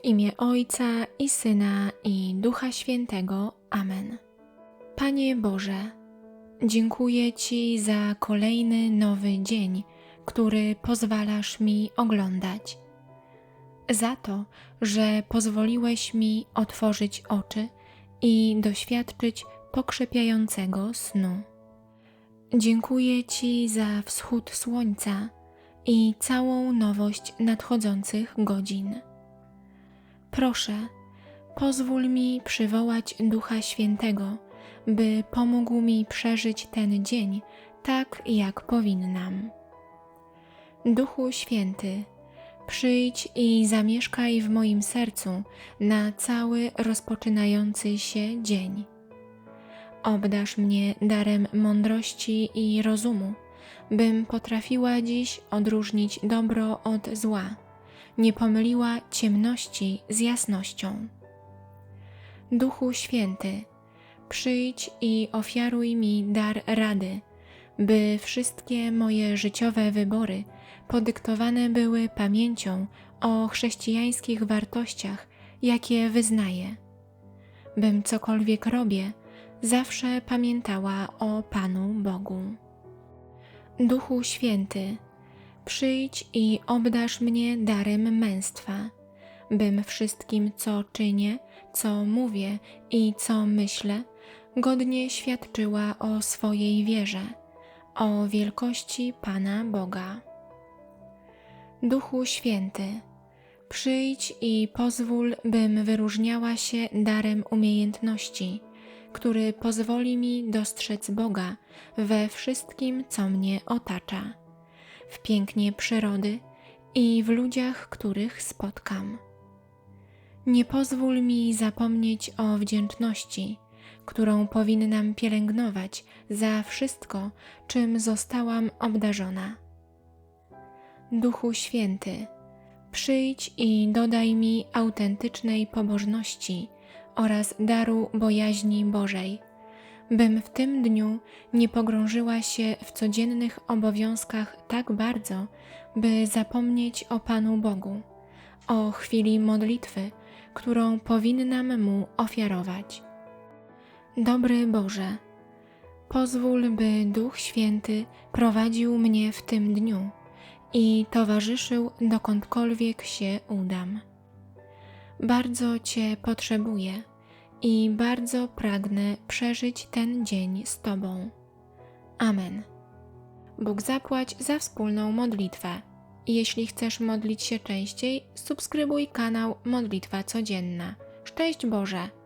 W imię Ojca i Syna i Ducha Świętego. Amen. Panie Boże, dziękuję Ci za kolejny nowy dzień, który pozwalasz mi oglądać. Za to, że pozwoliłeś mi otworzyć oczy i doświadczyć pokrzepiającego snu. Dziękuję Ci za wschód słońca i całą nowość nadchodzących godzin. Proszę, pozwól mi przywołać Ducha Świętego, by pomógł mi przeżyć ten dzień tak, jak powinnam. Duchu Święty, przyjdź i zamieszkaj w moim sercu na cały rozpoczynający się dzień. Obdasz mnie darem mądrości i rozumu, bym potrafiła dziś odróżnić dobro od zła, nie pomyliła ciemności z jasnością. Duchu Święty, przyjdź i ofiaruj mi dar rady, by wszystkie moje życiowe wybory podyktowane były pamięcią o chrześcijańskich wartościach, jakie wyznaję. Bym cokolwiek robię, zawsze pamiętała o Panu Bogu. Duchu Święty, przyjdź i obdasz mnie darem męstwa, bym wszystkim, co czynię, co mówię i co myślę, godnie świadczyła o swojej wierze, o wielkości Pana Boga. Duchu Święty, przyjdź i pozwól, bym wyróżniała się darem umiejętności, który pozwoli mi dostrzec Boga we wszystkim, co mnie otacza, w pięknie przyrody i w ludziach, których spotkam. Nie pozwól mi zapomnieć o wdzięczności, którą powinnam pielęgnować za wszystko, czym zostałam obdarzona. Duchu Święty, przyjdź i dodaj mi autentycznej pobożności oraz daru bojaźni Bożej, bym w tym dniu nie pogrążyła się w codziennych obowiązkach tak bardzo, by zapomnieć o Panu Bogu, o chwili modlitwy, którą powinnam Mu ofiarować. Dobry Boże, pozwól, by Duch Święty prowadził mnie w tym dniu i towarzyszył dokądkolwiek się udam. Bardzo Cię potrzebuję i bardzo pragnę przeżyć ten dzień z Tobą. Amen. Bóg zapłać za wspólną modlitwę. Jeśli chcesz modlić się częściej, subskrybuj kanał Modlitwa Codzienna. Szczęść Boże!